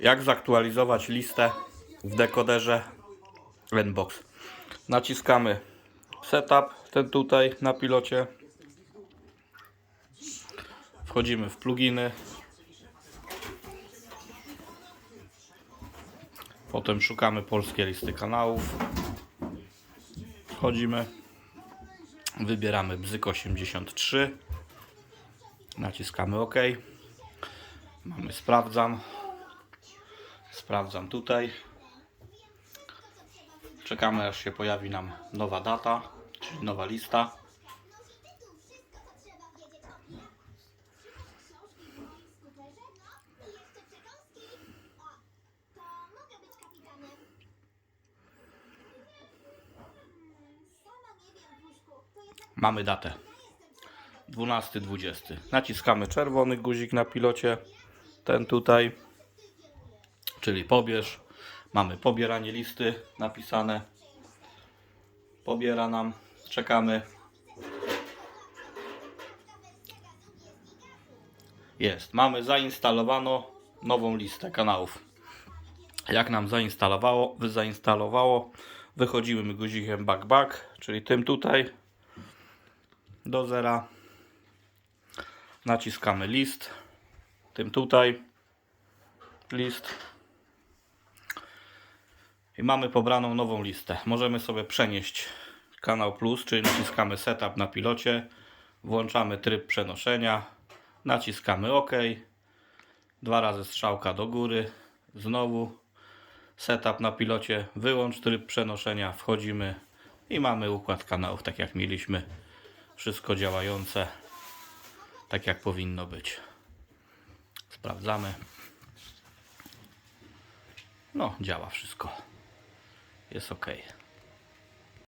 jak zaktualizować listę w dekoderze Nbox. Naciskamy setup, ten tutaj na pilocie. Wchodzimy w pluginy. Potem szukamy polskie listy kanałów. Wchodzimy. Wybieramy Bzyk 83. Naciskamy OK. Mamy sprawdzam. Sprawdzam tutaj. Czekamy aż się pojawi nam nowa data, czyli nowa lista. Mamy datę. 12.20. Naciskamy czerwony guzik na pilocie. Ten tutaj. Czyli pobierz. Mamy pobieranie listy napisane. Pobiera nam. Czekamy. Jest. Mamy zainstalowano nową listę kanałów. Jak nam zainstalowało, zainstalowało, wychodzimy guzikiem back back, czyli tym tutaj do zera. Naciskamy list, tym tutaj list i mamy pobraną nową listę. Możemy sobie przenieść kanał plus, czyli naciskamy setup na pilocie, włączamy tryb przenoszenia, naciskamy OK, dwa razy strzałka do góry, znowu setup na pilocie, wyłącz tryb przenoszenia, wchodzimy i mamy układ kanałów tak jak mieliśmy. Wszystko działające tak jak powinno być. Sprawdzamy. No, działa wszystko. Jest ok.